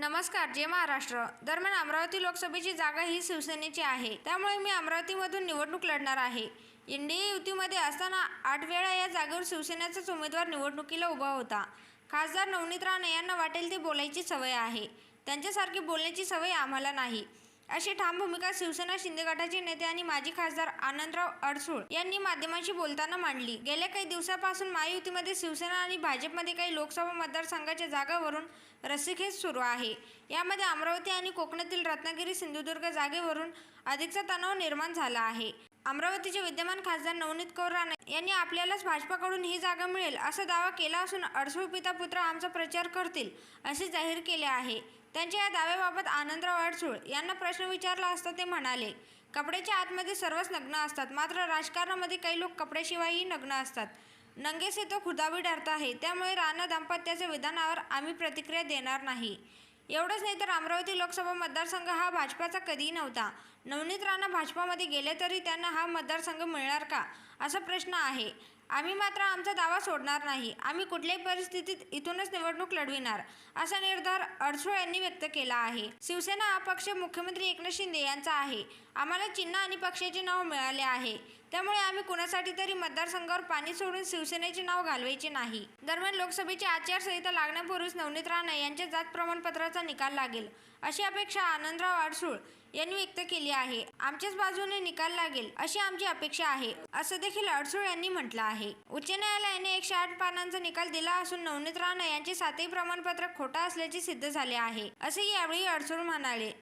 नमस्कार जय महाराष्ट्र. दरम्यान अमरावती लोकसभेची जागा ही शिवसेनेची आहे. त्यामुळे मी अमरावतीमधून निवडणूक लढणार आहे. एनडीए युतीमध्ये असताना आठ वेळा या जागेवर शिवसेनेचाच उमेदवार निवडणुकीला उभा होता. खासदार नवनीत राणे यांना वाटेल ती बोलायची सवय आहे. त्यांच्यासारखी बोलण्याची सवय आम्हाला नाही. अशी ठाम भूमिका शिवसेना शिंदे गटाचे नेते आणि माजी खासदार आनंदराव अडसूळ यांनी माध्यमांशी बोलताना मांडली. गेल्या काही दिवसापासून महायुतीमध्ये शिवसेना आणि भाजपमध्ये काही लोकसभा मतदारसंघाच्या जागावरून रस्सीखेच सुरू आहे. यामध्ये अमरावती आणि कोकणातील रत्नागिरी सिंधुदुर्ग जागेवरून अधिकचा तणाव निर्माण झाला आहे. अमरावतीचे विद्यमान खासदार नवनीत कौर राणे यांनी आपल्यालाच भाजपाकडून ही जागा मिळेल असा दावा केला असून अडसूळ पिता पुत्र आमचा प्रचार करतील असे जाहीर केले आहे. त्यांच्या या दाव्याबाबत आनंदराव अडसूळ यांना प्रश्न विचारला असता ते म्हणाले कपड्याच्या आतमध्ये सर्वच नग्न असतात मात्र राजकारणामध्ये काही लोक कपड्याशिवायही नग्न असतात. नंगे से तो खुदा भी डरता आहे त्यामुळे राणा दाम्पत्याच्या विधानावर आम्ही प्रतिक्रिया देणार नाही. एवढंच नाही तर अमरावती लोकसभा मतदारसंघ हा भाजपाचा कधीही नव्हता. नवनीत राणा भाजपामध्ये गेले तरी त्यांना हा मतदारसंघ मिळणार का? असा प्रश्न आहे. आम्ही मात्र आमचा दावा सोडणार नाही. आम्ही कुठल्याही परिस्थितीत इथूनच निवडणूक लढविणार असा निर्धार अडसूळ यांनी व्यक्त केला आहे. शिवसेना हा पक्ष मुख्यमंत्री एकनाथ शिंदे यांचा आहे. आम्हाला चिन्ह आणि पक्षाचे नाव मिळाले आहे. त्यामुळे आम्ही कुणासाठी तरी मतदारसंघावर पाणी सोडून शिवसेनेचे नाव घालवायचे नाही. दरम्यान लोकसभेची आचारसंहिता लागण्यापूर्वीच नवनीत राणे यांच्या जात प्रमाणपत्राचा निकाल लागेल अशी अपेक्षा आनंदराव अडसूळ यांनी व्यक्त केली आहे. आमच्याच बाजूने निकाल लागेल अशी आमची अपेक्षा आहे असं देखील अडसूळ यांनी म्हटलं आहे. उच्च न्यायालयाने एकशे आठ पानांचा निकाल दिला असून नवनीत राणे यांचे सातही प्रमाणपत्र खोटा असल्याचे सिद्ध झाले आहे असे यावेळी अडसूळ म्हणाले.